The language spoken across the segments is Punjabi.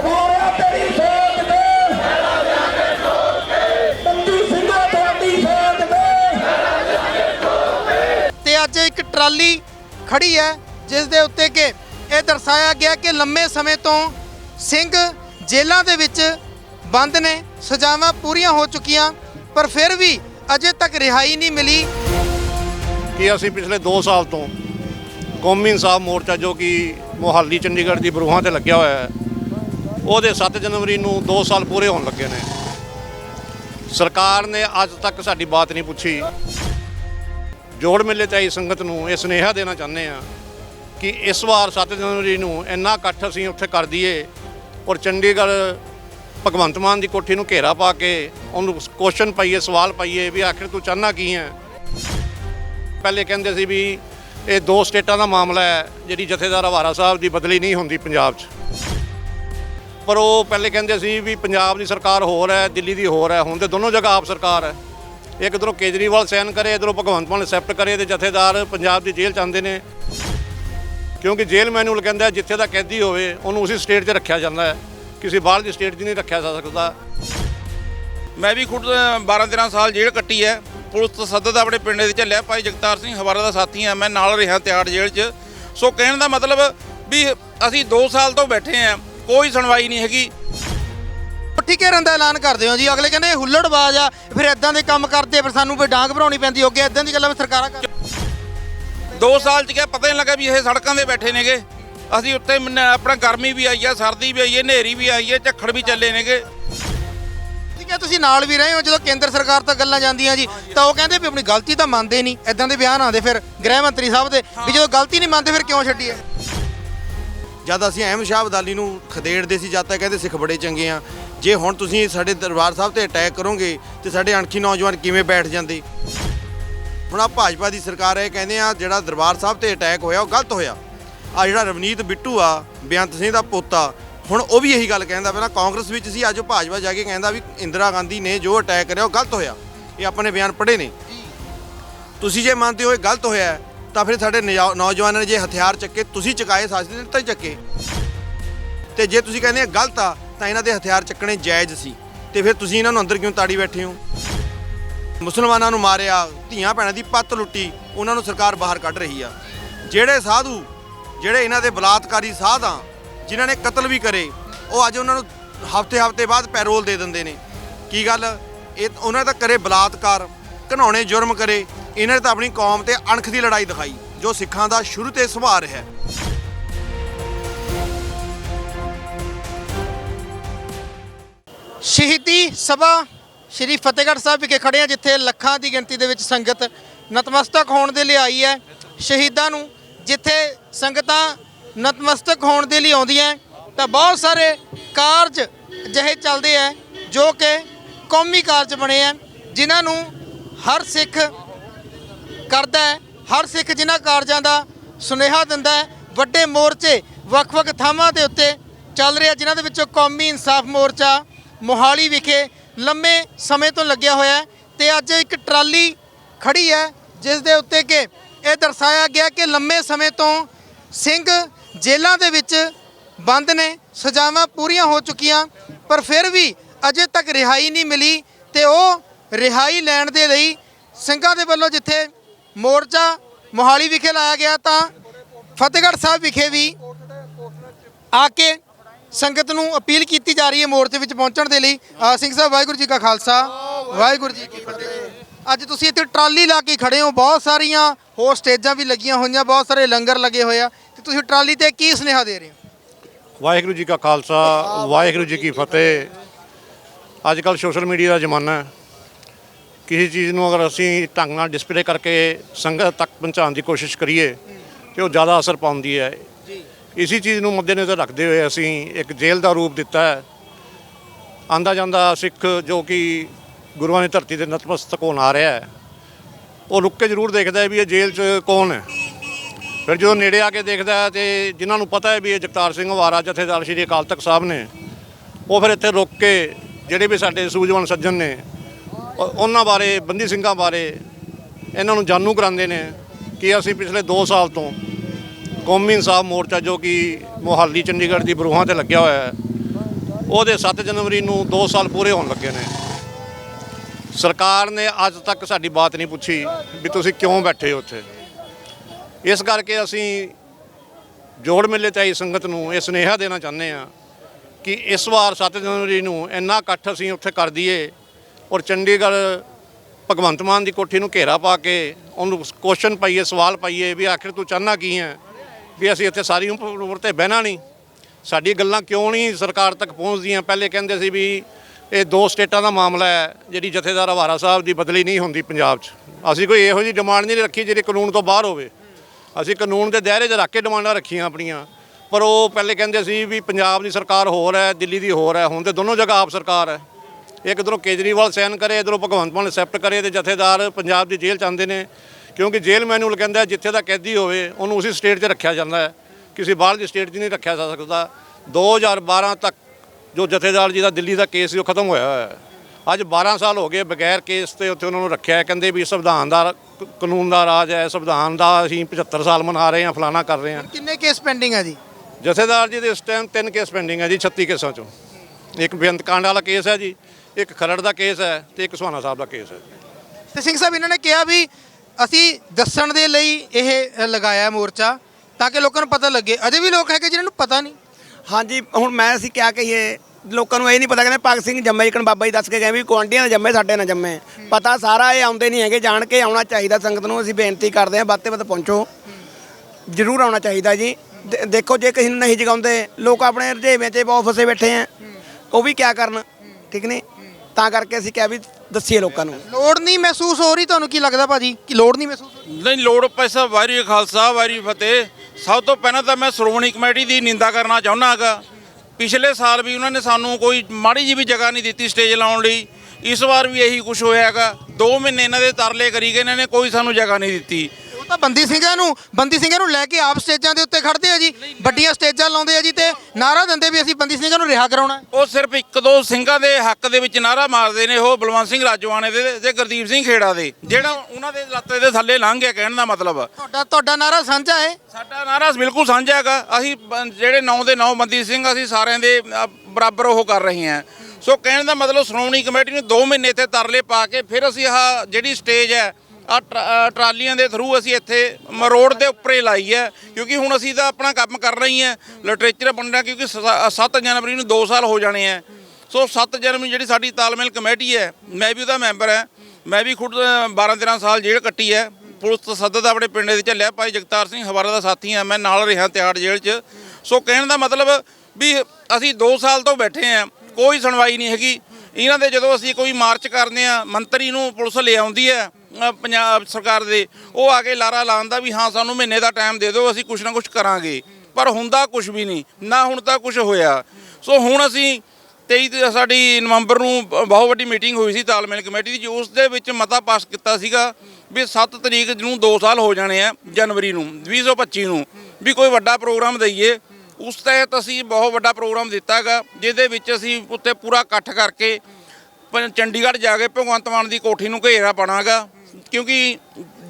ਖਮਾਰਿਆ ਤੇਰੀ ਸੋਚ ਤੇ। ਬੰਦੀ ਸਿੰਘਾ ਤੁਹਾਡੀ ਸੋਚ ਤੇ। ਤੇ ਅੱਜ ਇੱਕ ਟਰਾਲੀ ਖੜੀ ਹੈ ਜਿਸ ਦੇ ਉੱਤੇ ਕਿ ਇਹ ਦਰਸਾਇਆ ਗਿਆ ਕਿ ਲੰਮੇ ਸਮੇਂ ਤੋਂ ਸਿੰਘ ਜੇਲ੍ਹਾਂ ਦੇ ਵਿੱਚ ਬੰਦ ਨੇ ਸਜ਼ਾਵਾਂ ਪੂਰੀਆਂ ਹੋ ਚੁੱਕੀਆਂ ਪਰ ਫਿਰ ਵੀ ਅਜੇ ਤੱਕ ਰਿਹਾਈ ਨਹੀਂ ਮਿਲੀ। ਕਿ ਅਸੀਂ ਪਿਛਲੇ 2 ਸਾਲ ਤੋਂ ਕੌਮੀ ਇਨਸਾਫ ਮੋਰਚਾ ਜੋ ਕਿ ਮੋਹਾਲੀ ਚੰਡੀਗੜ੍ਹ ਦੀ ਬਰੂਹਾਂ ਤੇ ਲੱਗਿਆ ਹੋਇਆ ਹੈ ਉਹਦੇ 7 ਜਨਵਰੀ ਨੂੰ 2 ਸਾਲ ਪੂਰੇ ਹੋਣ ਲੱਗੇ ਨੇ। ਸਰਕਾਰ ਨੇ ਅੱਜ ਤੱਕ ਸਾਡੀ ਬਾਤ ਨਹੀਂ ਪੁੱਛੀ। ਜੋੜ ਮੇਲੇ ਤੇ ਆਈ ਸੰਗਤ ਨੂੰ ਇਹ ਸੁਨੇਹਾ ਦੇਣਾ ਚਾਹੁੰਦੇ ਆ ਕਿ ਇਸ ਵਾਰ 7 ਜਨਵਰੀ ਨੂੰ ਇੰਨਾ ਇਕੱਠ ਅਸੀਂ ਉੱਥੇ ਕਰ ਦਈਏ ਔਰ ਚੰਡੀਗੜ੍ਹ ਭਗਵੰਤ ਮਾਨ ਦੀ ਕੋਠੀ ਨੂੰ ਘੇਰਾ ਪਾ ਕੇ ਉਹਨੂੰ ਕੁਐਸਚਨ ਪਾਈਏ, ਸਵਾਲ ਪਾਈਏ ਵੀ ਆਖਿਰ ਤੂੰ ਚਾਹੁੰਦਾ ਕੀ ਹੈ? ਪਹਿਲੇ ਕਹਿੰਦੇ ਸੀ ਵੀ ਇਹ ਦੋ ਸਟੇਟਾਂ ਦਾ ਮਾਮਲਾ ਹੈ ਜਿਹੜੀ ਜਥੇਦਾਰ ਹਵਾਰਾ ਸਾਹਿਬ ਦੀ ਬਦਲੀ ਨਹੀਂ ਹੁੰਦੀ ਪੰਜਾਬ 'ਚ। ਪਰ ਉਹ ਪਹਿਲੇ ਕਹਿੰਦੇ ਸੀ ਵੀ ਪੰਜਾਬ ਦੀ ਸਰਕਾਰ ਹੋਰ ਹੈ, ਦਿੱਲੀ ਦੀ ਹੋਰ ਹੈ। ਹੁਣ ਤੇ ਦੋਨੋਂ ਜਗ੍ਹਾ ਆਪ ਸਰਕਾਰ ਹੈ। ਇੱਕ ਇੱਧਰੋਂ ਕੇਜਰੀਵਾਲ ਸਾਈਨ ਕਰੇ, ਇੱਧਰੋਂ ਭਗਵੰਤ ਮਾਨ ਐਕਸੈਪਟ ਕਰੇ ਤੇ ਜਥੇਦਾਰ ਪੰਜਾਬ ਦੀ ਜੇਲ੍ਹ ਚਾਹੁੰਦੇ ਨੇ। ਕਿਉਂਕਿ ਜੇਲ੍ਹ ਮੈਨੂਅਲ ਕਹਿੰਦਾ ਜਿੱਥੇ ਦਾ ਕੈਦੀ ਹੋਵੇ, ਉਹਨੂੰ ਉਸੇ ਸਟੇਟ 'ਚ ਰੱਖਿਆ ਜਾਂਦਾ ਹੈ। ਕਿਸੇ ਬਾਹਰ ਦੀ ਸਟੇਟ 'ਚ ਨਹੀਂ ਰੱਖਿਆ ਜਾ ਸਕਦਾ। ਮੈਂ ਵੀ ਖੁਦ 12 13 ਸਾਲ ਜੇਲ੍ਹ ਕੱਟੀ ਹੈ। ਪੁਲਿਸ ਤਸੱਦਦ ਆਪਣੇ ਪਿੰਡ ਦੇ ਚੱਲਿਆ ਭਾਈ ਜਗਤਾਰ ਸਿੰਘ ਹਵਾਰਾ ਦਾ ਸਾਥੀ ਆ ਮੈਂ ਨਾਲ ਰਿਹਾ ਤਿਆੜ ਜੇਲ੍ਹ 'ਚ। ਸੋ ਕਹਿਣ ਦਾ ਮਤਲਬ ਵੀ ਅਸੀਂ 2 ਸਾਲ ਤੋਂ ਬੈਠੇ ਆ ਕੋਈ ਸੁਣਵਾਈ ਨਹੀਂ ਹੈਗੀ। ਪੱਠੀ ਘੇਰਨ ਦਾ ਐਲਾਨ ਕਰਦੇ ਹੋ ਜੀ। ਅਗਲੇ ਕਹਿੰਦੇ ਇਹ ਹੁੱਲੜਬਾਜ਼ ਆ ਫਿਰ ਇਦਾਂ ਦੇ ਕੰਮ ਕਰਦੇ ਫਿਰ ਸਾਨੂੰ ਵੀ ਡਾਂਗ ਭਰਾਉਣੀ ਪੈਂਦੀ ਹੋਗੇ ਇਦਾਂ ਦੀ ਗੱਲਾਂ ਵੀ ਸਰਕਾਰਾਂ ਕਰ 2 ਸਾਲ 'ਚ ਕਿਹਾ ਪਤਾ ਹੀ ਨਹੀਂ ਲੱਗਾ ਵੀ ਇਹ ਸੜਕਾਂ 'ਤੇ ਬੈਠੇ ਨੇਗੇ। ਅਸੀਂ ਉੱਤੇ ਮਨ- ਆਪਣਾ ਗਰਮੀ ਵੀ ਆਈ ਆ ਸਰਦੀ ਵੀ ਆਈ ਹੈ ਹਨੇਰੀ ਵੀ ਆਈ ਹੈ ਝੱਖੜ ਵੀ ਚੱਲੇ ਨੇਗੇ। ਠੀਕ ਹੈ ਤੁਸੀਂ ਨਾਲ ਵੀ ਰਹੇ ਹੋ ਜਦੋਂ ਕੇਂਦਰ ਸਰਕਾਰ ਤੋਂ ਗੱਲਾਂ ਜਾਂਦੀਆਂ ਜੀ ਤਾਂ ਉਹ ਕਹਿੰਦੇ ਵੀ ਆਪਣੀ ਗਲਤੀ ਤਾਂ ਮੰਨਦੇ ਨਹੀਂ। ਇਦਾਂ ਦੇ ਬਿਆਨ ਆਉਂਦੇ ਫਿਰ ਗ੍ਰਹਿ ਮੰਤਰੀ ਸਾਹਿਬ ਦੇ ਵੀ ਜਦੋਂ ਗਲਤੀ ਨਹੀਂ ਮੰਨਦੇ ਫਿਰ ਕਿਉਂ ਛੱਡੀਏ? ਜਦ ਅਸੀਂ ਅਹਿਮਦ ਸ਼ਾਹ ਅਬਦਾਲੀ ਨੂੰ ਖਦੇੜਦੇ ਸੀ, ਜਦ ਤੱਕ ਕਹਿੰਦੇ ਸਿੱਖ ਬੜੇ ਚੰਗੇ ਆ। ਜੇ ਹੁਣ ਤੁਸੀਂ ਸਾਡੇ ਦਰਬਾਰ ਸਾਹਿਬ ਤੇ ਅਟੈਕ ਕਰੋਗੇ ਤੇ ਸਾਡੇ ਅਣਖੀ ਨੌਜਵਾਨ ਕਿਵੇਂ ਬੈਠ ਜਾਂਦੇ? ਹੁਣ ਆ ਭਾਜਪਾ ਦੀ ਸਰਕਾਰ ਇਹ ਕਹਿੰਦੇ ਆ, ਜਿਹੜਾ ਦਰਬਾਰ ਸਾਹਿਬ ਤੇ ਅਟੈਕ ਹੋਇਆ, ਉਹ ਗਲਤ ਹੋਇਆ। ਆ ਜਿਹੜਾ ਰਵਨੀਤ ਬਿੱਟੂ ਆ ਬੇਅੰਤ ਸਿੰਘ ਦਾ ਪੋਤਾ ਹੁਣ ਉਹ ਵੀ ਇਹੀ ਗੱਲ ਕਹਿੰਦਾ, ਪਹਿਲਾਂ ਕਾਂਗਰਸ ਵਿੱਚ ਸੀ, ਅੱਜ ਉਹ ਭਾਜਪਾ ਜਾ ਕੇ ਕਹਿੰਦਾ ਵੀ ਇੰਦਰਾ ਗਾਂਧੀ ਨੇ ਜੋ ਅਟੈਕ ਕਰਿਆ, ਉਹ ਗਲਤ ਹੋਇਆ। ਇਹ ਆਪਣੇ ਬਿਆਨ ਪੜ੍ਹੇ ਨੇ। ਤੁਸੀਂ ਜੇ ਮੰਨਦੇ ਹੋ ਇਹ ਗਲਤ ਹੋਇਆ ਤਾਂ ਫਿਰ ਸਾਡੇ ਨੌ- ਨੌਜਵਾਨਾਂ ਨੇ ਜੇ ਹਥਿਆਰ ਚੱਕੇ, ਤੁਸੀਂ ਚੁਕਾਏ ਸਾਜ਼ਿਸ਼ ਨੇ ਤਾਂ ਹੀ ਚੱਕੇ। ਤੇ ਜੇ ਤੁਸੀਂ ਕਹਿੰਦੇ ਆ ਗਲਤ ਆ, ਤਾਂ ਇਹਨਾਂ ਦੇ ਹਥਿਆਰ ਚੱਕਣੇ ਜਾਇਜ਼ ਸੀ। ਤੇ ਫਿਰ ਤੁਸੀਂ ਇਹਨਾਂ ਨੂੰ ਅੰਦਰ ਕਿਉਂ ਤਾੜੀ ਬੈਠੇ ਹੋ? ਮੁਸਲਮਾਨਾਂ ਨੂੰ ਮਾਰਿਆ, ਧੀਆਂ ਭੈਣਾਂ ਦੀ ਪੱਤ ਲੁੱਟੀ, ਉਹਨਾਂ ਨੂੰ ਸਰਕਾਰ ਬਾਹਰ ਕੱਢ ਰਹੀ ਆ। ਜਿਹੜੇ ਸਾਧੂ, ਜਿਹੜੇ ਇਹਨਾਂ ਦੇ ਬਲਾਤਕਾਰੀ ਸਾਧ ਆ, ਜਿਨ੍ਹਾਂ ਨੇ ਕਤਲ ਵੀ ਕਰੇ, ਉਹ ਅੱਜ ਉਹਨਾਂ ਨੂੰ ਹਫ਼ਤੇ ਹਫ਼ਤੇ ਬਾਅਦ ਪੈਰੋਲ ਦੇ ਦਿੰਦੇ ਨੇ। ਕੀ ਗੱਲ? ਇਹ, ਉਹਨਾਂ ਦਾ ਕਰੇ ਬਲਾਤਕਾਰ ਘਨਾਉਣੇ ਜੁਰਮ ਕਰੇ ਇਹਨਾਂ ਨੇ ਤਾਂ ਆਪਣੀ ਕੌਮ ਤੇ ਅਣਖ ਦੀ ਲੜਾਈ ਦਿਖਾਈ, ਜੋ ਸਿੱਖਾਂ ਦਾ ਸ਼ੁਰੂ ਤੇ ਸੁਭਾਅ ਰਿਹਾ ਹੈ। ਸ਼ਹੀਦੀ ਸਭਾ ਸ਼੍ਰੀ ਫਤਿਹਗੜ੍ਹ ਸਾਹਿਬ ਵਿਖੇ ਖੜੇ ਆ ਜਿੱਥੇ ਲੱਖਾਂ ਦੀ ਗਿਣਤੀ ਦੇ ਵਿੱਚ ਸੰਗਤ ਨਤਮਸਤਕ ਹੋਣ ਦੇ ਲਈ ਆਈ ਹੈ। ਸ਼ਹੀਦਾਂ ਨੂੰ ਜਿੱਥੇ ਸੰਗਤਾਂ ਨਤਮਸਤਕ ਹੋਣ ਦੇ ਲਈ ਆਉਂਦੀਆਂ ਤਾਂ ਬਹੁਤ ਸਾਰੇ ਕਾਰਜ ਅਜਿਹੇ ਚੱਲਦੇ ਆ ਜੋ ਕਿ ਕੌਮੀ ਕਾਰਜ ਬਣੇ ਆ ਜਿਨ੍ਹਾਂ ਨੂੰ ਹਰ ਸਿੱਖ ਕਰਦਾ ਹੈ, ਹਰ ਸਿੱਖ ਜਿਨ੍ਹਾਂ ਕਾਰਜਾਂ ਦਾ ਸੁਨੇਹਾ ਦਿੰਦਾ ਹੈ, ਵੱਡੇ ਮੋਰਚੇ ਵੱਖ-ਵੱਖ ਥਾਵਾਂ ਦੇ ਉੱਤੇ ਚੱਲ ਰਿਹਾ, ਜਿਨ੍ਹਾਂ ਦੇ ਵਿੱਚੋਂ ਕੌਮੀ ਇਨਸਾਫ ਮੋਰਚਾ ਮੋਹਾਲੀ ਵਿਖੇ ਲੰਮੇ ਸਮੇਂ ਤੋਂ ਲੱਗਿਆ ਹੋਇਆ ਹੈ ਤੇ ਅੱਜ ਇੱਕ ਟਰਾਲੀ ਖੜੀ ਹੈ, ਜਿਸ ਦੇ ਉੱਤੇ ਕਿ ਇਹ ਦਰਸਾਇਆ ਗਿਆ ਕਿ ਲੰਮੇ ਸਮੇਂ ਤੋਂ ਸਿੰਘ ਜੇਲ੍ਹਾਂ ਦੇ ਵਿੱਚ ਬੰਦ ਨੇ, ਸਜ਼ਾਵਾਂ ਪੂਰੀਆਂ ਹੋ ਚੁੱਕੀਆਂ, ਪਰ ਫਿਰ ਵੀ ਅਜੇ ਤੱਕ ਰਿਹਾਈ ਨਹੀਂ ਮਿਲੀ ਤੇ ਉਹ ਰਿਹਾਈ ਲੈਣ ਦੇ ਲਈ ਸਿੰਘਾਂ ਦੇ ਵੱਲੋਂ ਜਿੱਥੇ ਮੋਰਚਾ ਮੋਹਾਲੀ ਵਿਖੇ ਲਾਇਆ ਗਿਆ ਤਾਂ ਫਤਿਹਗੜ੍ਹ ਸਾਹਿਬ ਵਿਖੇ ਵੀ ਆ ਕੇ ਸੰਗਤ ਨੂੰ ਅਪੀਲ ਕੀਤੀ ਜਾ ਰਹੀ ਹੈ ਮੋਰਚੇ ਵਿੱਚ ਪਹੁੰਚਣ ਦੇ ਲਈ। ਅ, ਸਿੰਘ ਸਾਹਿਬ ਵਾਹਿਗੁਰੂ ਜੀ ਕਾ ਖਾਲਸਾ ਵਾਹਿਗੁਰੂ ਜੀ ਕੀ ਫਤਿਹ। ਅੱਜ ਤੁਸੀਂ ਇੱਥੇ ਟਰਾਲੀ ਲਾ ਕੇ ਖੜੇ ਹੋ ਬਹੁਤ ਸਾਰੀਆਂ ਹੋਰ ਸਟੇਜਾਂ ਵੀ ਲੱਗੀਆਂ ਹੋਈਆਂ ਬਹੁਤ ਸਾਰੇ ਲੰਗਰ ਲੱਗੇ ਹੋਏ ਆ। ਤੇ ਤੁਸੀਂ ਟਰਾਲੀ ਤੇ ਕੀ ਸੁਨੇਹਾ ਦੇ ਰਹੇ ਹੋ? ਵਾਹਿਗੁਰੂ ਜੀ ਕਾ ਖਾਲਸਾ ਵਾਹਿਗੁਰੂ ਜੀ ਕੀ ਫਤਿਹ। ਅੱਜ ਕੱਲ ਸੋਸ਼ਲ ਮੀਡੀਆ ਦਾ ਜ਼ਮਾਨਾ ਹੈ। ਕਿਸੇ ਚੀਜ਼ ਨੂੰ ਅਗਰ ਅਸੀਂ ਢੰਗ ਨਾਲ ਡਿਸਪਲੇ ਕਰਕੇ ਸੰਗਤ ਤੱਕ ਪਹੁੰਚਾਉਣ ਦੀ ਕੋਸ਼ਿਸ਼ ਕਰੀਏ ਤੇ ਉਹ ਜ਼ਿਆਦਾ ਅਸਰ ਪਾਉਂਦੀ ਹੈ। ਜੀ। ਇਸੀ ਚੀਜ਼ ਨੂੰ ਮੱਦੇਨਜ਼ਰ ਰੱਖਦੇ ਹੋਏ ਅਸੀਂ ਇੱਕ ਜੇਲ੍ਹ ਦਾ ਰੂਪ ਦਿੱਤਾ ਹੈ। ਆਂਦਾ ਜਾਂਦਾ ਸਿੱਖ ਜੋ ਕਿ ਗੁਰੂਆਂ ਦੀ ਧਰਤੀ ਤੇ ਨਤਮਸਤਕ ਹੋਣ ਆ ਰਿਹਾ ਹੈ ਉਹ ਰੁੱਕ ਕੇ ਜ਼ਰੂਰ ਦੇਖਦਾ ਹੈ ਵੀ ਇਹ ਜੇਲ੍ਹ 'ਚ ਕੌਣ ਹੈ। ਫਿਰ ਜਦੋਂ ਨੇੜੇ ਆ ਕੇ ਦੇਖਦਾ ਹੈ ਤੇ ਜਿਨ੍ਹਾਂ ਨੂੰ ਪਤਾ ਹੈ ਵੀ ਇਹ ਜਗਤਾਰ ਸਿੰਘ ਵਾਰਾ ਜਥੇਦਾਰ ਸ਼੍ਰੀ ਅਕਾਲ ਤਖਤ ਸਾਹਿਬ ਨੇ ਉਹ ਫਿਰ ਇੱਥੇ ਰੁਕ ਕੇ ਜਿਹੜੇ ਵੀ ਸਾਡੇ ਸੂਝਵਾਨ ਸੱਜਣ ਨੇ ਉਹਨਾਂ ਬਾਰੇ, ਬੰਦੀ ਸਿੰਘਾਂ ਬਾਰੇ ਇਹਨਾਂ ਨੂੰ ਜਾਣੂ ਕਰਾਉਂਦੇ ਨੇ ਕਿ ਅਸੀਂ ਪਿਛਲੇ 2 ਸਾਲ ਤੋਂ ਕੌਮੀ ਇਨਸਾਫ ਮੋਰਚਾ ਜੋ ਕਿ ਮੋਹਾਲੀ, ਚੰਡੀਗੜ੍ਹ ਦੀ ਬਰੂਹਾਂ ਤੇ ਲੱਗਿਆ ਹੋਇਆ ਹੈ, ਉਹਦੇ 7 ਜਨਵਰੀ ਨੂੰ 2 ਸਾਲ ਪੂਰੇ ਹੋਣ ਲੱਗੇ ਨੇ। ਸਰਕਾਰ ਨੇ ਅੱਜ ਤੱਕ ਸਾਡੀ ਬਾਤ ਨਹੀਂ ਪੁੱਛੀ ਵੀ ਤੁਸੀਂ ਕਿਉਂ ਬੈਠੇ ਹੋ ਉੱਥੇ। ਇਸ ਕਰਕੇ ਅਸੀਂ ਜੋੜ ਮੇਲੇ ਤੇ ਆਈ ਸੰਗਤ ਨੂੰ ਇਹ ਸੁਨੇਹਾ ਦੇਣਾ ਚਾਹੁੰਦੇ ਆ ਕਿ ਇਸ ਵਾਰ 7 ਜਨਵਰੀ ਨੂੰ ਇੰਨਾ ਇਕੱਠ ਅਸੀਂ ਉੱਥੇ ਕਰ ਦਈਏ ਔਰ ਚੰਡੀਗੜ੍ਹ ਭਗਵੰਤ ਮਾਨ ਦੀ ਕੋਠੀ ਨੂੰ ਘੇਰਾ ਪਾ ਕੇ ਉਹਨੂੰ ਕੁਐਸਚਨ ਪਾਈਏ, ਸਵਾਲ ਪਾਈਏ ਵੀ ਆਖਿਰ ਤੂੰ ਚਾਹੁੰਦਾ ਕੀ ਹੈ? ਵੀ ਅਸੀਂ ਇੱਥੇ ਸਾਰੀ ਉਮਰ ਤੇ ਬਹਿਣਾ ਨਹੀਂ। ਸਾਡੀ ਗੱਲਾਂ ਕਿਉਂ ਨਹੀਂ ਸਰਕਾਰ ਤੱਕ ਪਹੁੰਚਦੀਆਂ? ਪਹਿਲੇ ਕਹਿੰਦੇ ਸੀ ਵੀ ਇਹ ਦੋ ਸਟੇਟਾਂ ਦਾ ਮਾਮਲਾ ਹੈ, ਜਿਹੜੀ ਜਥੇਦਾਰ ਹਵਾਰਾ ਸਾਹਿਬ ਦੀ ਬਦਲੀ ਨਹੀਂ ਹੁੰਦੀ ਪੰਜਾਬ 'ਚ। ਅਸੀਂ ਕੋਈ ਇਹੋ ਜਿਹੀ ਡਿਮਾਂਡ ਨਹੀਂ ਰੱਖੀ ਜਿਹੜੀ ਕਾਨੂੰਨ ਤੋਂ ਬਾਹਰ ਹੋਵੇ। ਅਸੀਂ ਕਾਨੂੰਨ ਦੇ ਦਾਇਰੇ 'ਚ ਰੱਖ ਕੇ ਡਿਮਾਂਡਾਂ ਰੱਖੀਆਂ ਆਪਣੀਆਂ। ਪਰ ਉਹ ਪਹਿਲੇ ਕਹਿੰਦੇ ਸੀ ਵੀ ਪੰਜਾਬ ਦੀ ਸਰਕਾਰ ਹੋਰ ਹੈ, ਦਿੱਲੀ ਦੀ ਹੋਰ ਹੈ, ਹੁਣ ਤੇ ਦੋਨੋਂ ਜਗ੍ਹਾ ਆਪ ਸਰਕਾਰ ਹੈ। ਇੱਕ ਇੱਧਰੋਂ ਕੇਜਰੀਵਾਲ ਸਾਈਨ ਕਰੇ ਇੱਧਰੋਂ ਭਗਵੰਤ ਮਾਨ ਐਕਸੈਪਟ ਕਰੇ ਤੇ ਜਥੇਦਾਰ ਪੰਜਾਬ ਦੀ ਜੇਲ੍ਹ ਚ ਆਉਂਦੇ ਨੇ। ਕਿਉਂਕਿ ਜੇਲ੍ਹ ਮੈਨੂਅਲ ਕਹਿੰਦਾ ਹੈ ਜਿੱਥੇ ਦਾ ਕੈਦੀ ਹੋਵੇ ਉਹਨੂੰ ਉਸੇ ਸਟੇਟ 'ਚ ਰੱਖਿਆ ਜਾਂਦਾ ਹੈ। ਕਿਸੇ ਬਾਹਰ ਦੀ ਸਟੇਟ 'ਚ ਨਹੀਂ ਰੱਖਿਆ ਜਾ ਸਕਦਾ। 2012 ਤੱਕ ਜੋ ਜਥੇਦਾਰ ਜੀ ਦਾ ਦਿੱਲੀ ਦਾ ਕੇਸ ਸੀ ਉਹ ਖਤਮ ਹੋਇਆ ਹੋਇਆ ਹੈ। ਅੱਜ 12 ਸਾਲ ਹੋ ਗਏ ਬਗੈਰ ਕੇਸ ਤੇ ਉੱਥੇ ਉਹਨਾਂ ਨੂੰ ਰੱਖਿਆ ਹੈ। ਕਹਿੰਦੇ ਵੀ ਸੰਵਿਧਾਨ ਦਾ ਕਾਨੂੰਨ ਦਾ ਰਾਜ ਹੈ ਸੰਵਿਧਾਨ ਦਾ ਅਸੀਂ 75 ਸਾਲ ਮਨਾ ਰਹੇ ਹਾਂ ਫਲਾਣਾ ਕਰ ਰਹੇ ਹਾਂ। ਕਿੰਨੇ ਕੇਸ ਪੈਂਡਿੰਗ ਆ ਜੀ? ਜਥੇਦਾਰ ਜੀ ਦੇ ਇਸ ਟਾਈਮ ਤਿੰਨ ਕੇਸ ਪੈਂਡਿੰਗ ਹੈ ਜੀ 36 ਕੇਸਾਂ ਚੋਂ। ਇੱਕ ਬੇਅੰਤ ਕਾਂਡ ਵਾਲਾ ਕੇਸ ਹੈ ਜੀ ਇੱਕ ਖਰੜ ਦਾ ਕੇਸ ਹੈ ਤੇ ਇੱਕ ਸੁਹਾਣਾ ਸਾਹਿਬ ਦਾ ਕੇਸ ਹੈ। ਤੇ ਸਿੰਘ ਸਾਹਿਬ ਇਹਨਾਂ ਨੇ ਕਿਹਾ ਵੀ ਅਸੀਂ ਦੱਸਣ ਦੇ ਲਈ ਇਹ ਲਗਾਇਆ ਮੋਰਚਾ ਤਾਂ ਕਿ ਲੋਕਾਂ ਨੂੰ ਪਤਾ ਲੱਗੇ। ਅਜੇ ਵੀ ਲੋਕ ਹੈਗੇ ਜਿਨ੍ਹਾਂ ਨੂੰ ਪਤਾ ਨਹੀਂ। ਹਾਂਜੀ ਹੁਣ ਮੈਂ ਅਸੀਂ ਕਿਆ ਕਹੀਏ ਲੋਕਾਂ ਨੂੰ ਇਹ ਨਹੀਂ ਪਤਾ ਕਹਿੰਦੇ ਭਗਤ ਸਿੰਘ ਜੰਮੇ ਜਿਕਣ ਬਾਬਾ ਜੀ ਦੱਸ ਕੇ ਗਏ ਵੀ ਗੁਆਂਢੀਆਂ ਦੇ ਜੰਮੇ ਸਾਡੇ ਨਾ ਜੰਮੇ। ਪਤਾ ਸਾਰਾ ਇਹ ਆਉਂਦੇ ਨਹੀਂ ਹੈਗੇ ਜਾਣ ਕੇ ਆਉਣਾ ਚਾਹੀਦਾ ਸੰਗਤ ਨੂੰ। ਅਸੀਂ ਬੇਨਤੀ ਕਰਦੇ ਹਾਂ ਵੱਧ ਤੇ ਵੱਧ ਪਹੁੰਚੋ। ਜ਼ਰੂਰ ਆਉਣਾ ਚਾਹੀਦਾ ਜੀ। ਦੇ- ਦੇਖੋ ਜੇ ਕਿਸੇ ਨੂੰ ਨਹੀਂ ਜਗਾਉਂਦੇ ਲੋਕ ਆਪਣੇ ਰਜੇਵੇਂ 'ਚ ਬਹੁਤ ਫਸੇ ਬੈਠੇ ਆ। ਉਹ ਵੀ ਕਿਆ ਕਰਨ? ਠੀਕ ਨਹੀਂ? ਤਾਂ ਕਰਕੇ ਅਸੀਂ ਕਿਹਾ ਵੀ ਦੱਸੀਏ ਲੋਕਾਂ ਨੂੰ। ਲੋੜ ਨਹੀਂ ਮਹਿਸੂਸ ਹੋ ਰਹੀ ਤੁਹਾਨੂੰ ਕੀ ਲੱਗਦਾ ਭਾਜੀ? ਕਿ ਲੋੜ ਨਹੀਂ ਮਹਿਸੂਸ ਹੋ ਰਹੀ? ਨਹੀਂ ਲੋੜ ਪੈਸਾ ਵਾਰੀ ਖਾਲਸਾ ਵਾਰੀ ਫਤਿਹ। ਸਭ ਤੋਂ ਪਹਿਲਾਂ ਤਾਂ ਮੈਂ ਸ਼੍ਰੋਮਣੀ ਕਮੇਟੀ ਦੀ ਨਿੰਦਾ ਕਰਨਾ ਚਾਹੁੰਦਾ ਹੈਗਾ। ਪਿਛਲੇ ਸਾਲ ਵੀ ਉਹਨਾਂ ਨੇ ਸਾਨੂੰ ਕੋਈ ਮਾੜੀ ਜਿਹੀ ਵੀ ਜਗ੍ਹਾ ਨਹੀਂ ਦਿੱਤੀ ਸਟੇਜ ਲਾਉਣ ਲਈ। ਇਸ ਵਾਰ ਵੀ ਇਹੀ ਕੁਝ ਹੋਇਆ ਹੈਗਾ। 2 ਮਹੀਨੇ ਇਹਨਾਂ ਦੇ ਤਰਲੇ ਕਰੀ ਗਏ ਇਹਨਾਂ ਨੇ ਕੋਈ ਸਾਨੂੰ ਜਗ੍ਹਾ ਨਹੀਂ ਦਿੱਤੀ। ਤਾਂ ਬੰਦੀ ਸਿੰਘਾਂ ਨੂੰ ਬੰਦੀ ਸਿੰਘਾਂ ਨੂੰ ਲੈ ਕੇ ਆਪ ਸਟੇਜਾਂ ਦੇ ਉੱਤੇ ਖੜਦੇ ਆ ਜੀ। ਵੱਡੀਆਂ ਸਟੇਜਾਂ ਲਾਉਂਦੇ ਆ ਜੀ ਤੇ ਨਾਰਾ ਦਿੰਦੇ ਵੀ ਅਸੀਂ ਬੰਦੀ ਸਿੰਘਾਂ ਨੂੰ ਰਿਹਾ ਕਰਾਉਣਾ। ਉਹ ਸਿਰਫ ਇੱਕ ਦੋ ਸਿੰਘਾਂ ਦੇ ਹੱਕ ਦੇ ਵਿੱਚ ਨਾਰਾ ਮਾਰਦੇ ਨੇ ਉਹ ਬਲਵੰਤ ਸਿੰਘ ਰਾਜਵਾਨੇ ਦੇ ਤੇ ਗੁਰਦੀਪ ਸਿੰਘ ਖੇੜਾ ਦੇ ਜਿਹੜਾ ਉਹਨਾਂ ਦੇ ਲੱਤੇ ਦੇ ਥੱਲੇ ਲੰਘ ਗਿਆ ਕਹਿਣ ਦਾ ਮਤਲਬ। ਤੁਹਾਡਾ ਤੁਹਾਡਾ ਨਾਰਾ ਸਾਂਝਾ ਹੈ? ਸਾਡਾ ਨਾਰਾ ਬਿਲਕੁਲ ਸਾਂਝਾ ਹੈਗਾ। ਅਸੀਂ ਜਿਹੜੇ ਨੌ ਦੇ ਨੌ ਬੰਦੀ ਸਿੰਘ ਅਸੀਂ ਸਾਰਿਆਂ ਦੇ ਬਰਾਬਰ ਉਹ ਕਰ ਰਹੇ ਹਾਂ। ਸੋ ਕਹਿਣ ਦਾ ਮਤਲਬ ਸ਼੍ਰੋਮਣੀ ਕਮੇਟੀ ਨੇ 2 ਮਹੀਨੇ ਤੇ ਤਰਲੇ ਪਾ ਕੇ ਫਿਰ ਅਸੀਂ ਆਹ ਜਿਹੜੀ ਸਟੇਜ ਹੈ ਆ ਟਰਾਲੀਆਂ ਦੇ ਥਰੂ ਅਸੀਂ ਇੱਥੇ ਮਰੋੜ ਦੇ ਉੱਪਰੇ ਲਾਈ ਹੈ, ਕਿਉਂਕਿ ਹੁਣ ਅਸੀਂ ਤਾਂ ਆਪਣਾ ਕੰਮ ਕਰ ਰਹੀ ਹੈ ਲਿਟਰੇਚਰ ਬਣਨਾ ਕਿਉਂਕਿ 7 ਜਨਵਰੀ ਨੂੰ 2 ਸਾਲ ਹੋ ਜਾਣੇ ਆ ਸੋ 7 ਜਨਵਰੀ ਜਿਹੜੀ ਸਾਡੀ ਤਾਲਮੇਲ ਕਮੇਟੀ ਹੈ, ਮੈਂ ਵੀ ਉਹਦਾ ਮੈਂਬਰ ਹਾਂ। ਮੈਂ ਵੀ ਖੁਦ 12 13 ਸਾਲ ਜੇਲ੍ਹ ਕੱਟੀ ਹੈ। ਪੁਲਿਸ ਤਸੱਦਦ ਆਪਣੇ ਪਿੰਡ ਦੇ ਚੱਲਿਆ ਭਾਈ ਜਗਤਾਰ ਸਿੰਘ ਹਵਾਰਾ ਦਾ ਸਾਥੀ ਹਾਂ, ਮੈਂ ਨਾਲ ਰਿਹਾ ਤਿਹਾੜ ਜੇਲ੍ਹ 'ਚ। ਸੋ ਕਹਿਣ ਦਾ ਮਤਲਬ ਵੀ ਅਸੀਂ 2 ਸਾਲ ਤੋਂ ਬੈਠੇ ਹਾਂ, ਕੋਈ ਸੁਣਵਾਈ ਨਹੀਂ ਹੈਗੀ। ਇਹਨਾਂ ਦੇ ਜਦੋਂ ਅਸੀਂ ਕੋਈ ਮਾਰਚ ਕਰਦੇ ਆ ਮੰਤਰੀ ਨੂੰ ਪੁਲਿਸ ਲੈ ਆਉਂਦੀ ਹੈ ਪੰਜਾਬ ਸਰਕਾਰ ਦੇ, ਉਹ ਆ ਕੇ ਲਾਰਾ ਲਾਉਂਦਾ ਵੀ ਹਾਂ ਸਾਨੂੰ ਮਹੀਨੇ ਦਾ ਟਾਈਮ ਦੇ ਦਿਓ, ਅਸੀਂ ਕੁਝ ਨਾ ਕੁਝ ਕਰਾਂਗੇ। ਪਰ ਹੁੰਦਾ ਕੁਝ ਵੀ ਨਹੀਂ, ਨਾ ਹੁਣ ਤਾਂ ਕੁਝ ਹੋਇਆ। ਸੋ ਹੁਣ ਅਸੀਂ 23 ਸਾਡੀ ਨਵੰਬਰ ਨੂੰ ਬ- ਬਹੁਤ ਵੱਡੀ ਮੀਟਿੰਗ ਹੋਈ ਸੀ ਤਾਲਮੇਲ ਕਮੇਟੀ ਦੀ, ਉਸ ਦੇ ਵਿੱਚ ਮਤਾ ਪਾਸ ਕੀਤਾ ਸੀਗਾ ਵੀ 7 ਤਰੀਕ ਨੂੰ 2 ਸਾਲ ਹੋ ਜਾਣੇ ਆ, ਜਨਵਰੀ ਨੂੰ 2025 ਨੂੰ, ਵੀ ਕੋਈ ਵੱਡਾ ਪ੍ਰੋਗਰਾਮ ਦਈਏ। ਉਸ ਤਹਿਤ ਅਸੀਂ ਬਹੁਤ ਵੱਡਾ ਪ੍ਰੋਗਰਾਮ ਦਿੱਤਾਗਾ, ਜਿਹਦੇ ਵਿੱਚ ਅਸੀਂ ਉੱਤੇ ਪੂਰਾ ਇਕੱਠ ਕਰਕੇ, ਪ- ਚੰਡੀਗੜ੍ਹ ਜਾ ਕੇ ਭਗਵੰਤ ਮਾਨ ਦੀ ਕੋਠੀ ਨੂੰ ਘੇਰਾ ਪਾਣਾਗਾ। ਕਿਉਂਕਿ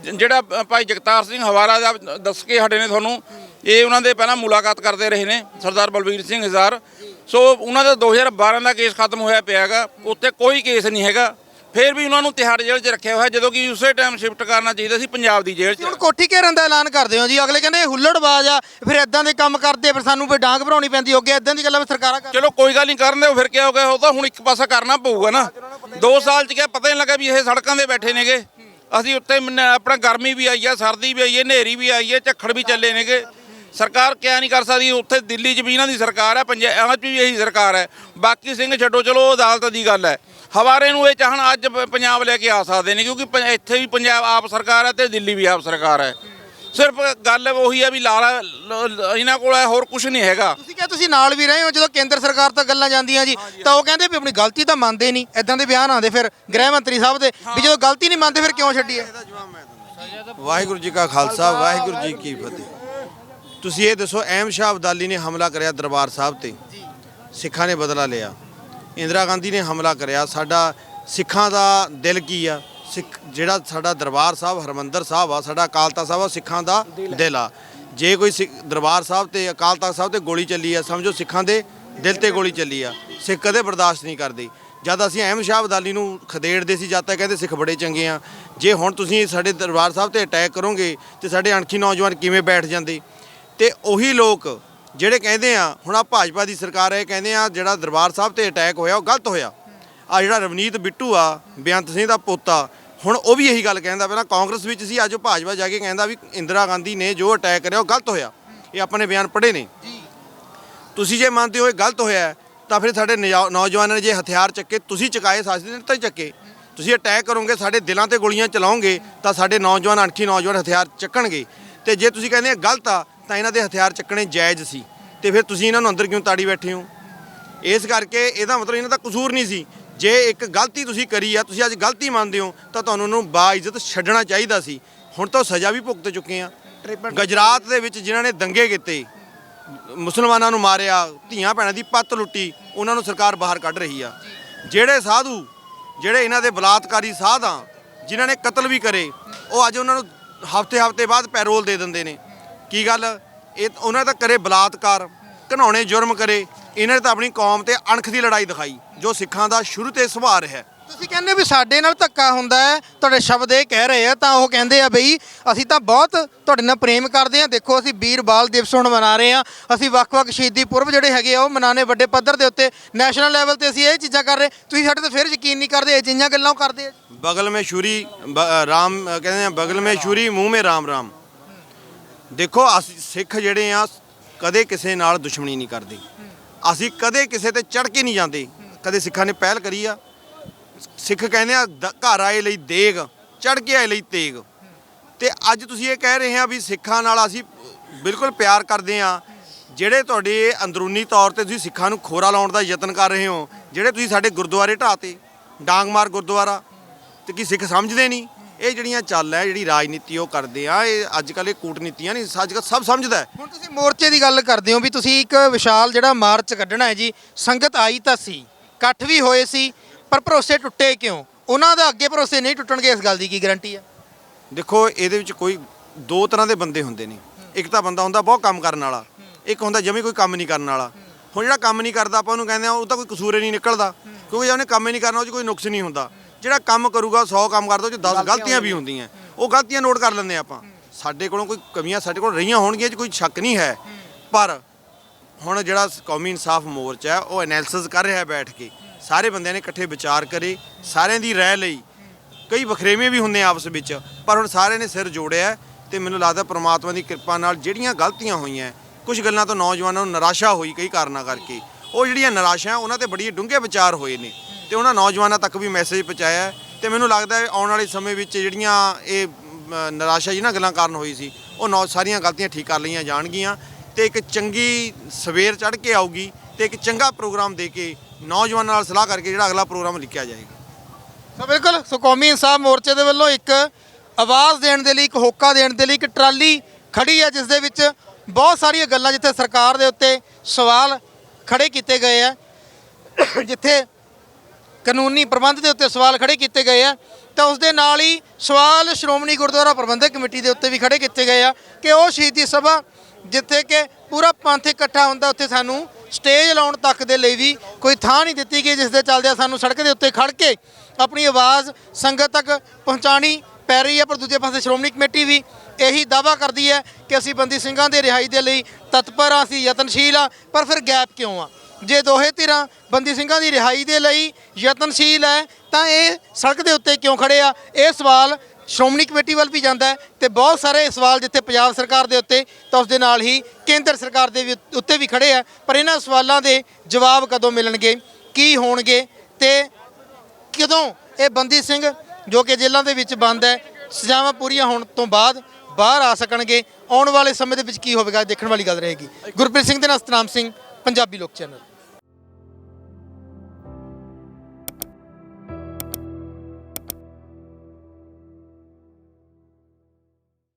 ਜਿਹੜਾ ਭਾਈ ਜਗਤਾਰ ਸਿੰਘ ਹਵਾਰਾ ਦਾ ਦੱਸ ਕੇ ਹਟੇ ਨੇ ਤੁਹਾਨੂੰ ਇਹ ਉਹਨਾਂ ਦੇ ਪਹਿਲਾਂ ਮੁਲਾਕਾਤ ਕਰਦੇ ਰਹੇ ਨੇ ਸਰਦਾਰ ਬਲਵੀਰ ਸਿੰਘ ਹਜ਼ਾਰ। ਸੋ ਉਹਨਾਂ ਦਾ 2012 ਦਾ ਕੇਸ ਖਤਮ ਹੋਇਆ ਪਿਆਗਾ ਉੱਤੇ ਕੋਈ ਕੇਸ ਨਹੀਂ ਹੈਗਾ। ਫਿਰ ਵੀ ਉਹਨਾਂ ਨੂੰ ਤਿਹਾੜ ਜੇਲ੍ਹ 'ਚ ਰੱਖਿਆ ਹੋਇਆ ਜਦੋਂ ਕਿ ਉਸੇ ਟਾਈਮ ਸ਼ਿਫਟ ਕਰਨਾ ਚਾਹੀਦਾ ਸੀ ਪੰਜਾਬ ਦੀ ਜੇਲ੍ਹ 'ਚ। ਹੁਣ ਕੋਠੀ ਘੇਰਨ ਦਾ ਐਲਾਨ ਕਰਦੇ ਹੋ ਜੀ ਅਗਲੇ ਕਹਿੰਦੇ ਹੁੱਲੜਬਾਜ਼ ਆ ਫਿਰ ਇਦਾਂ ਦੇ ਕੰਮ ਕਰਦੇ ਫਿਰ ਸਾਨੂੰ ਫਿਰ ਡਾਂਗ ਭਰਾਉਣੀ ਪੈਂਦੀ ਹੋਗੇ ਇਦਾਂ ਦੀ ਗੱਲਾਂ ਸਰਕਾਰਾਂ ਕਰ ਚਲੋ ਕੋਈ ਗੱਲ ਨਹੀਂ ਕਰਨ ਦਿਓ ਫਿਰ ਕੀ ਹੋ ਗਿਆ ਉਹ ਤਾਂ ਹੁਣ ਇੱਕ ਪਾਸਾ ਕਰਨਾ ਪਊਗਾ ਨਾ। 2 ਸਾਲ ਚ ਕਿਆ ਪਤਾ ਹੀ ਨਹੀਂ ਲੱਗਾ ਵੀ ਇਹ ਸੜਕਾਂ ਦੇ ਬੈਠੇ ਨੇਗੇ। ਅਸੀਂ ਉੱਤੇ ਮਨ- ਆਪਣਾ ਗਰਮੀ ਵੀ ਆਈ ਹੈ ਸਰਦੀ ਵੀ ਆਈ ਹੈ ਹਨੇਰੀ ਵੀ ਆਈ ਹੈ ਝੱਖੜ ਵੀ ਚੱਲੇ ਨੇਗੇ। ਸਰਕਾਰ ਕਿਆ ਨਹੀਂ ਕਰ ਸਕਦੀ, ਉੱਥੇ ਦਿੱਲੀ 'ਚ ਵੀ ਇਹਨਾਂ ਦੀ ਸਰਕਾਰ ਹੈ ਪੰਜਾਬ 'ਚ ਵੀ ਇਹੀ ਸਰਕਾਰ ਹੈ ਬਾਕੀ ਸਿੰਘ ਛੱਡੋ, ਚਲੋ, ਉਹ ਅਦਾਲਤ ਦੀ ਗੱਲ ਹੈ ਹਵਾਰੇ ਨੂੰ ਇਹ ਚਾਹਣ ਅੱਜ ਪ- ਪੰਜਾਬ ਲੈ ਕੇ ਆ ਸਕਦੇ ਨੇ, ਕਿਉਂਕਿ ਪ- ਇੱਥੇ ਵੀ ਪੰਜਾਬ ਆਪ ਸਰਕਾਰ ਹੈ ਤੇ ਦਿੱਲੀ ਵੀ ਆਪ ਸਰਕਾਰ ਹੈ ਸਿਰਫ ਗੱਲ ਉਹੀ ਹੈ ਵੀ ਲਾਲਾ ਇਹਨਾਂ ਕੋਲ ਹੋਰ ਕੁਝ ਨਹੀਂ ਹੈਗਾ। ਤੁਸੀਂ ਕਿਹਾ ਤੁਸੀਂ ਨਾਲ ਵੀ ਰਹੇ ਹੋ ਜਦੋਂ ਕੇਂਦਰ ਸਰਕਾਰ ਤੋਂ ਗੱਲਾਂ ਜਾਂਦੀਆਂ ਜੀ ਤਾਂ ਉਹ ਕਹਿੰਦੇ ਵੀ ਆਪਣੀ ਗਲਤੀ ਤਾਂ ਮੰਨਦੇ ਨਹੀਂ ਇਦਾਂ ਦੇ ਬਿਆਨ ਆਉਂਦੇ ਫਿਰ ਗ੍ਰਹਿ ਮੰਤਰੀ ਸਾਹਿਬ ਦੇ ਵੀ ਜਦੋਂ ਗਲਤੀ ਨਹੀਂ ਮੰਨਦੇ ਫਿਰ ਕਿਉਂ ਛੱਡੀਏ? ਵਾਹਿਗੁਰੂ ਜੀ ਕਾ ਖਾਲਸਾ ਵਾਹਿਗੁਰੂ ਜੀ ਕੀ ਫਤਿਹ। ਤੁਸੀਂ ਇਹ ਦੱਸੋ ਅਹਿਮ ਸ਼ਾਹ ਅਬਦਾਲੀ ਨੇ ਹਮਲਾ ਕਰਿਆ ਦਰਬਾਰ ਸਾਹਿਬ ਤੇ। ਸਿੱਖਾਂ ਨੇ ਬਦਲਾ ਲਿਆ। ਇੰਦਰਾ ਗਾਂਧੀ ਨੇ ਹਮਲਾ ਕਰਿਆ। ਸਾਡਾ ਸਿੱਖਾਂ ਦਾ ਦਿਲ ਕੀ ਆ? ਸਿੱਖ ਜਿਹੜਾ ਸਾਡਾ ਦਰਬਾਰ ਸਾਹਿਬ, ਹਰਮੰਦਰ ਸਾਹਿਬ ਆ, ਸਾਡਾ ਅਕਾਲ ਤਖਤ ਸਾਹਿਬ ਆ ਸਿੱਖਾਂ ਦਾ ਦਿਲ ਆ। ਜੇ ਕੋਈ ਸਿੱਖ- ਦਰਬਾਰ ਸਾਹਿਬ ਤੇ ਅਕਾਲ ਤਖਤ ਸਾਹਿਬ ਤੇ ਗੋਲੀ ਚੱਲੀ ਆ, ਸਮਝੋ ਸਿੱਖਾਂ ਦੇ ਦਿਲ ਤੇ ਗੋਲੀ ਚੱਲੀ ਆ, ਸਿੱਖ ਕਦੇ ਬਰਦਾਸ਼ਤ ਨਹੀਂ ਕਰਦੇ। ਜਦ ਅਸੀਂ ਅਹਿਮਦ ਸ਼ਾਹ ਅਬਦਾਲੀ ਨੂੰ ਖਦੇੜਦੇ ਸੀ, ਜਦ ਤੱਕ ਕਹਿੰਦੇ ਸਿੱਖ ਬੜੇ ਚੰਗੇ ਆ। ਜੇ ਹੁਣ ਤੁਸੀਂ ਸਾਡੇ ਦਰਬਾਰ ਸਾਹਿਬ ਤੇ ਅਟੈਕ ਕਰੋਗੇ ਤੇ ਸਾਡੇ ਅਣਖੀ ਨੌਜਵਾਨ ਕਿਵੇਂ ਬੈਠ ਜਾਂਦੇ? ਤੇ ਉਹੀ ਲੋਕ ਜਿਹੜੇ ਕਹਿੰਦੇ ਆ, ਹੁਣ ਆ ਭਾਜਪਾ ਦੀ ਸਰਕਾਰ ਹੈ ਕਹਿੰਦੇ ਆ, ਜਿਹੜਾ ਦਰਬਾਰ ਸਾਹਿਬ ਤੇ ਅਟੈਕ ਹੋਇਆ, ਉਹ ਗਲਤ ਹੋਇਆ। ਆ ਜਿਹੜਾ ਰਵਨੀਤ ਬਿੱਟੂ ਆ ਬੇਅੰਤ ਸਿੰਘ ਦਾ ਪੋਤਾ ਹੁਣ ਉਹ ਵੀ ਇਹੀ ਗੱਲ ਕਹਿੰਦਾ ਪਹਿਲਾਂ ਕਾਂਗਰਸ ਵਿੱਚ ਸੀ ਅੱਜ ਉਹ ਭਾਜਪਾ ਜਾ ਕੇ ਕਹਿੰਦਾ ਵੀ ਇੰਦਰਾ ਗਾਂਧੀ ਨੇ ਜੋ ਅਟੈਕ ਕਰਿਆ ਉਹ ਗਲਤ ਹੋਇਆ। ਇਹ ਆਪਣੇ ਬਿਆਨ ਪੜ੍ਹੇ ਨੇ। ਤੁਸੀਂ ਜੇ ਮੰਨਦੇ ਹੋ ਇਹ ਗਲਤ ਹੋਇਆ ਤਾਂ ਫਿਰ ਸਾਡੇ ਨੌਜਵਾਨਾਂ ਨੇ ਜੇ ਹਥਿਆਰ ਚੱਕੇ ਤੁਸੀਂ ਚੁਕਾਏ ਸਾਸੀ ਨੇ ਤਾਂ ਚੱਕੇ। ਤੁਸੀਂ ਅਟੈਕ ਕਰੋਗੇ ਸਾਡੇ ਦਿਲਾਂ ਤੇ ਗੋਲੀਆਂ ਚਲਾਓਗੇ ਤਾਂ ਸਾਡੇ ਨੌਜਵਾਨ ਅਣਖੀ ਨੌਜਵਾਨ ਹਥਿਆਰ ਚੱਕਣਗੇ। ਤੇ ਜੇ ਤੁਸੀਂ ਕਹਿੰਦੇ ਆ ਗਲਤ ਆ ਤਾਂ ਇਹਨਾਂ ਦੇ ਹਥਿਆਰ ਚੱਕਣੇ ਜਾਇਜ਼ ਸੀ। ਤੇ ਫਿਰ ਤੁਸੀਂ ਇਹਨਾਂ ਨੂੰ ਅੰਦਰ ਕਿਉਂ ਤਾੜੀ ਬੈਠੇ ਹੋ? ਇਸ ਕਰਕੇ ਇਹਦਾ ਮਤਲਬ ਇਹਨਾਂ ਦਾ ਕਸੂਰ ਨਹੀਂ ਸੀ ਜੇ ਇੱਕ ਗਲਤੀ ਤੁਸੀਂ ਕਰੀ ਆ ਤੁਸੀਂ ਅੱਜ ਗਲਤੀ ਮੰਨਦੇ ਹੋ ਤਾਂ ਤੁਹਾਨੂੰ ਉਹਨੂੰ ਬਾਇਜ਼ਤ ਛੱਡਣਾ ਚਾਹੀਦਾ ਸੀ। ਹੁਣ ਤਾਂ ਉਹ ਸਜ਼ਾ ਵੀ ਭੁਗਤ ਚੁੱਕੇ ਆ। ਗੁਜਰਾਤ ਦੇ ਵਿੱਚ ਜਿਨ੍ਹਾਂ ਨੇ ਦੰਗੇ ਕੀਤੇ ਮੁਸਲਮਾਨਾਂ ਨੂੰ ਮਾਰਿਆ ਧੀਆਂ ਭੈਣਾਂ ਦੀ ਪੱਤ ਲੁੱਟੀ ਉਹਨਾਂ ਨੂੰ ਸਰਕਾਰ ਬਾਹਰ ਕੱਢ ਰਹੀ ਆ। ਜਿਹੜੇ ਸਾਧੂ ਜਿਹੜੇ ਇਹਨਾਂ ਦੇ ਬਲਾਤਕਾਰੀ ਸਾਧ ਆ ਜਿਨ੍ਹਾਂ ਨੇ ਕਤਲ ਵੀ ਕਰੇ ਉਹ ਅੱਜ ਉਹਨਾਂ ਨੂੰ ਹਫ਼ਤੇ ਹਫ਼ਤੇ ਬਾਅਦ ਪੈਰੋਲ ਦੇ ਦਿੰਦੇ ਨੇ। ਕੀ ਗੱਲ? ਇਹ ਉਹਨਾਂ ਦਾ ਕਰੇ ਬਲਾਤਕਾਰ ਘਨਾਉਣੇ ਜੁਰਮ ਕਰੇ ਇਹਨਾਂ ਨੇ ਤਾਂ ਆਪਣੀ ਕੌਮ ਤੇ ਅਣਖ ਦੀ ਲੜਾਈ ਦਿਖਾਈ ਜੋ ਸਿੱਖਾਂ ਦਾ ਸ਼ੁਰੂ ਤੇ ਸੁਭਾਅ ਰਿਹਾ। ਤੁਸੀਂ ਕਹਿੰਦੇ ਵੀ ਸਾਡੇ ਨਾਲ ਧੱਕਾ ਹੁੰਦਾ ਹੈ ਤੁਹਾਡੇ ਸ਼ਬਦ ਇਹ ਕਹਿ ਰਹੇ ਆ ਤਾਂ ਉਹ ਕਹਿੰਦੇ ਆ ਬਈ ਅਸੀਂ ਤਾਂ ਬਹੁਤ ਤੁਹਾਡੇ ਨਾਲ ਪ੍ਰੇਮ ਕਰਦੇ ਆ। ਦੇਖੋ ਅਸੀਂ ਵੀਰ ਬਾਲ ਦਿਵਸ ਹੁਣ ਮਨਾ ਰਹੇ ਆ। ਅਸੀਂ ਵੱਖ-ਵੱਖ ਸ਼ਹੀਦੀ ਪੁਰਬ ਜਿਹੜੇ ਹੈਗੇ ਆ ਉਹ ਮਨਾਣੇ ਵੱਡੇ ਪੱਧਰ ਦੇ ਉੱਤੇ। ਨੈਸ਼ਨਲ ਲੈਵਲ ਤੇ ਅਸੀਂ ਇਹ ਚੀਜ਼ਾਂ ਕਰ ਰਹੇ। ਤੁਸੀਂ ਸਾਡੇ ਤੇ ਫਿਰ ਯਕੀਨ ਨਹੀਂ ਕਰਦੇ ਇਹ ਜਿਹੀਆਂ ਗੱਲਾਂ ਉਹ ਕਰਦੇ ਆ ਬਗਲ ਮੇਂ ਛੁਰੀ ਬ- ਰਾਮ ਕਹਿੰਦੇ ਆ ਬਗਲ ਮੇਂ ਛੁਰੀ ਮੂੰਹ ਮੇਂ ਰਾਮ ਰਾਮ। ਦੇਖੋ ਅਸੀਂ ਸਿੱਖ ਜਿਹੜੇ ਆ ਕਦੇ ਕਿਸੇ ਨਾਲ ਦੁਸ਼ਮਣੀ ਨਹੀਂ ਕਰਦੇ। ਅਸੀਂ ਕਦੇ ਕਿਸੇ ਤੇ ਚੜ ਕੇ ਨਹੀਂ ਜਾਂਦੇ। ਕਦੇ ਸਿੱਖਾਂ ਨੇ ਪਹਿਲ ਕਰੀ ਆ। ਸਿੱਖ ਕਹਿੰਦੇ ਆ, ਦ- ਘਰ ਆਏ ਲਈ ਦੇਗ ਚੜ ਕੇ ਆਏ ਲਈ ਤੇਗ। ਤੇ ਅੱਜ ਤੁਸੀਂ ਇਹ ਕਹਿ ਰਹੇ ਆ ਵੀ ਸਿੱਖਾਂ ਨਾਲ ਅਸੀਂ ਬਿਲਕੁਲ ਪਿਆਰ ਕਰਦੇ ਆ। ਜਿਹੜੇ ਤੁਹਾਡੇ ਅੰਦਰੂਨੀ ਤੌਰ ਤੇ ਤੁਸੀਂ ਸਿੱਖਾਂ ਨੂੰ ਖੋਰਾ ਲਾਉਣ ਦਾ ਯਤਨ ਕਰ ਰਹੇ ਹੋ, ਜਿਹੜੇ ਤੁਸੀਂ ਸਾਡੇ ਗੁਰਦੁਆਰੇ ਢਾਤੇ ਡਾਂਗਮਾਰ ਗੁਰਦੁਆਰਾ, ਤੇ ਕੀ ਸਿੱਖ ਸਮਝਦੇ ਨਹੀਂ? ਇਹ ਜਿਹੜੀਆਂ ਚੱਲ ਹੈ ਜਿਹੜੀ ਰਾਜਨੀਤੀ ਉਹ ਕਰਦੇ ਆ ਇਹ ਅੱਜ ਕੱਲ ਇਹ ਕੂਟਨੀਤੀਆਂ ਨਹੀਂ ਅੱਜ ਕੱਲ੍ਹ ਸਭ ਸਮਝਦਾ ਹੈ ਹੁਣ ਤੁਸੀਂ ਮੋਰਚੇ ਦੀ ਗੱਲ ਕਰਦੇ ਹੋ ਵੀ ਤੁਸੀਂ ਇੱਕ ਵਿਸ਼ਾਲ ਜਿਹੜਾ ਮਾਰਚ ਕੱਢਣਾ ਹੈ ਜੀ ਸੰਗਤ ਆਈ ਤਾਂ ਸੀ ਇਕੱਠ ਵੀ ਹੋਏ ਸੀ ਪਰ ਭਰੋਸੇ ਟੁੱਟੇ ਕਿਉਂ? ਉਹਨਾਂ ਦਾ ਅੱਗੇ ਭਰੋਸੇ ਨਹੀਂ ਟੁੱਟਣਗੇ ਇਸ ਗੱਲ ਦੀ ਕੀ ਗਾਰੰਟੀ ਆ? ਦੇਖੋ ਇਹਦੇ ਵਿੱਚ ਕੋਈ ਦੋ ਤਰ੍ਹਾਂ ਦੇ ਬੰਦੇ ਹੁੰਦੇ ਨੇ। ਇੱਕ ਤਾਂ ਬੰਦਾ ਹੁੰਦਾ ਬਹੁਤ ਕੰਮ ਕਰਨ ਵਾਲਾ ਇੱਕ ਹੁੰਦਾ ਜਮੀ ਕੋਈ ਕੰਮ ਨਹੀਂ ਕਰਨ ਵਾਲਾ। ਹੁਣ ਜਿਹੜਾ ਕੰਮ ਨਹੀਂ ਕਰਦਾ ਆਪਾਂ ਉਹਨੂੰ ਕਹਿੰਦੇ ਆ ਉਹ ਤਾਂ ਕੋਈ ਕਸੂਰ ਹੀ ਨਹੀਂ ਨਿਕਲਦਾ। ਕਿਉਂਕਿ ਜੇ ਉਹਨੇ ਕੰਮ ਹੀ ਨਹੀਂ ਕਰਨਾ ਉਹ 'ਚ ਕੋਈ ਨੁਕਸ ਨਹੀਂ ਹੁੰਦਾ। ਜਿਹੜਾ ਕੰਮ ਕਰੂਗਾ 100 ਕੰਮ ਕਰਦਾ ਉਹ 'ਚ 10 ਗਲਤੀਆਂ ਵੀ ਹੁੰਦੀਆਂ। ਉਹ ਗਲਤੀਆਂ ਨੋਟ ਕਰ ਲੈਂਦੇ ਆਪਾਂ। ਸਾਡੇ ਕੋਲੋਂ ਕੋਈ ਕਮੀਆਂ ਸਾਡੇ ਕੋਲ ਰਹੀਆਂ ਹੋਣਗੀਆਂ 'ਚ ਕੋਈ ਸ਼ੱਕ ਨਹੀਂ ਹੈ। ਪਰ ਹੁਣ ਜਿਹੜਾ ਕੌਮੀ ਇਨਸਾਫ ਮੋਰਚਾ ਹੈ ਉਹ ਐਨਾਲਿਸਿਸ ਕਰ ਰਿਹਾ ਬੈਠ ਕੇ। ਸਾਰੇ ਬੰਦਿਆਂ ਨੇ ਇਕੱਠੇ ਵਿਚਾਰ ਕਰੇ ਸਾਰਿਆਂ ਦੀ ਰਾਏ ਲਈ। ਕਈ ਵਖਰੇਵੇਂ ਵੀ ਹੁੰਦੇ ਆਪਸ ਵਿੱਚ ਪਰ ਹੁਣ ਸਾਰਿਆਂ ਨੇ ਸਿਰ ਜੋੜਿਆ ਤੇ ਮੈਨੂੰ ਲੱਗਦਾ ਪ੍ਰਮਾਤਮਾ ਦੀ ਕਿਰਪਾ ਨਾਲ ਜਿਹੜੀਆਂ ਗਲਤੀਆਂ ਹੋਈਆਂ ਕੁਝ ਗੱਲਾਂ ਤੋਂ ਨੌਜਵਾਨਾਂ ਨੂੰ ਨਿਰਾਸ਼ਾ ਹੋਈ ਕਈ ਕਾਰਨਾਂ ਕਰਕੇ। ਉਹ ਜਿਹੜੀਆਂ ਨਿਰਾਸ਼ਾ ਉਹਨਾਂ ਤੇ ਬੜੀ ਡੂੰਘੇ ਵਿਚਾਰ ਹੋਏ ਨੇ। ਤੇ ਉਹਨਾਂ ਨੌਜਵਾਨਾਂ ਤੱਕ ਵੀ ਮੈਸੇਜ ਪਹੁੰਚਾਇਆ ਹੈ ਤੇ ਮੈਨੂੰ ਲੱਗਦਾ ਹੈ ਆਉਣ ਵਾਲੇ ਸਮੇਂ ਵਿੱਚ ਜਿਹੜੀਆਂ ਇਹ ਨਿਰਾਸ਼ਾ ਜਿਹਨਾਂ ਗੱਲਾਂ ਕਾਰਨ ਹੋਈ ਸੀ, ਉਹ ਨੌ, ਸਾਰੀਆਂ ਗਲਤੀਆਂ ਠੀਕ ਕਰ ਲਈਆਂ ਜਾਣਗੀਆਂ ਤੇ ਇੱਕ ਚੰਗੀ ਸਵੇਰ ਚੜ੍ਹ ਕੇ ਆਊਗੀ ਤੇ ਇੱਕ ਚੰਗਾ ਪ੍ਰੋਗਰਾਮ ਦੇ ਕੇ ਨੌਜਵਾਨਾਂ ਨਾਲ ਸਲਾਹ ਕਰਕੇ ਜਿਹੜਾ ਅਗਲਾ ਪ੍ਰੋਗਰਾਮ ਲਿਖਿਆ ਜਾਏਗਾ। ਸੋ ਬਿਲਕੁਲ, ਸੋ ਕੌਮੀ ਇਨਸਾਫ ਮੋਰਚੇ ਦੇ ਵੱਲੋਂ ਇੱਕ ਆਵਾਜ਼ ਦੇਣ ਦੇ ਲਈ, ਇੱਕ ਹੋਕਾ ਦੇਣ ਦੇ ਲਈ ਇੱਕ ਟਰਾਲੀ ਖੜੀ ਹੈ, ਜਿਸ ਦੇ ਵਿੱਚ ਬਹੁਤ ਸਾਰੀਆਂ ਗੱਲਾਂ ਜਿੱਥੇ ਸਰਕਾਰ ਦੇ ਉੱਤੇ ਸਵਾਲ ਖੜੇ ਕੀਤੇ ਗਏ ਆ ਜਿੱਥੇ ਕਾਨੂੰਨੀ ਪ੍ਰਬੰਧ ਦੇ ਉੱਤੇ ਸਵਾਲ ਖੜੇ ਕੀਤੇ ਗਏ ਆ, ਤਾਂ ਉਸ ਦੇ ਨਾਲ ਹੀ ਸਵਾਲ ਸ਼੍ਰੋਮਣੀ ਗੁਰਦੁਆਰਾ ਪ੍ਰਬੰਧਕ ਕਮੇਟੀ ਦੇ ਉੱਤੇ ਵੀ ਖੜੇ ਕੀਤੇ ਗਏ ਆ ਕਿ ਉਹ ਸ਼ਹੀਦੀ ਸਭਾ ਜਿੱਥੇ ਕਿ ਪੂਰਾ ਪੰਥ ਇਕੱਠਾ ਹੁੰਦਾ, ਉੱਥੇ ਸਾਨੂੰ ਸਟੇਜ ਲਾਉਣ ਤੱਕ ਦੇ ਲਈ ਵੀ ਕੋਈ ਥਾਂ ਨਹੀਂ ਦਿੱਤੀ ਗਈ, ਜਿਸ ਦੇ ਚੱਲਦਿਆਂ ਸਾਨੂੰ ਸੜਕ ਦੇ ਉੱਤੇ ਖੜ ਕੇ ਆਪਣੀ ਆਵਾਜ਼ ਸੰਗਤ ਤੱਕ ਪਹੁੰਚਾਣੀ ਪੈ ਰਹੀ ਹੈ, ਪਰ ਦੂਜੇ ਪਾਸੇ ਸ਼੍ਰੋਮਣੀ ਕਮੇਟੀ ਵੀ ਇਹੀ ਦਾਵਾ ਕਰਦੀ ਹੈ ਕਿ ਅਸੀਂ ਬੰਦੀ ਸਿੰਘਾਂ ਦੇ ਰਿਹਾਈ ਦੇ ਲਈ ਤਤਪਰ ਹਾਂ, ਅਸੀਂ ਯਤਨਸ਼ੀਲ ਆ ਪਰ ਫਿਰ ਗੈਪ ਕਿਉਂ ਆ? ਜੇ ਦੋਹੇ ਧਿਰਾਂ ਬੰਦੀ ਸਿੰਘਾਂ ਦੀ ਰਿਹਾਈ ਦੇ ਲਈ ਯਤਨਸ਼ੀਲ ਹੈ, ਤਾਂ ਇਹ ਸੜਕ ਦੇ ਉੱਤੇ ਕਿਉਂ ਖੜੇ ਆ? ਇਹ ਸਵਾਲ ਸ਼੍ਰੋਮਣੀ ਕਮੇਟੀ ਵੱਲ ਵੀ ਜਾਂਦਾ ਹੈ ਤੇ ਬਹੁਤ ਸਾਰੇ ਸਵਾਲ ਜਿੱਥੇ ਪੰਜਾਬ ਸਰਕਾਰ ਦੇ ਉੱਤੇ, ਤਾਂ ਉਸ ਦੇ ਨਾਲ ਹੀ ਕੇਂਦਰ ਸਰਕਾਰ ਦੇ ਵੀ ਉੱਤੇ ਵੀ ਖੜੇ ਆ। ਪਰ ਇਹਨਾਂ ਸਵਾਲਾਂ ਦੇ ਜਵਾਬ ਕਦੋਂ ਮਿਲਣਗੇ? ਕੀ ਹੋਣਗੇ? ਤੇ ਕਦੋਂ ਇਹ ਬੰਦੀ ਸਿੰਘ, ਜੋ ਕਿ ਜੇਲ੍ਹਾਂ ਦੇ ਵਿੱਚ ਬੰਦ ਹੈ, ਸਜ਼ਾਵਾਂ ਪੂਰੀਆਂ ਹੋਣ ਤੋਂ ਬਾਅਦ ਬਾਹਰ ਆ ਸਕਣਗੇ? ਆਉਣ ਵਾਲੇ ਸਮੇਂ ਦੇ ਵਿੱਚ ਕੀ ਹੋਵੇਗਾ? ਦੇਖਣ ਵਾਲੀ ਗੱਲ ਰਹੇਗੀ। ਗੁਰਪ੍ਰੀਤ ਸਿੰਘ ਦੇ ਨਾਲ ਸਤਨਾਮ ਸਿੰਘ, ਪੰਜਾਬੀ ਲੋਕ ਚੈਨਲ।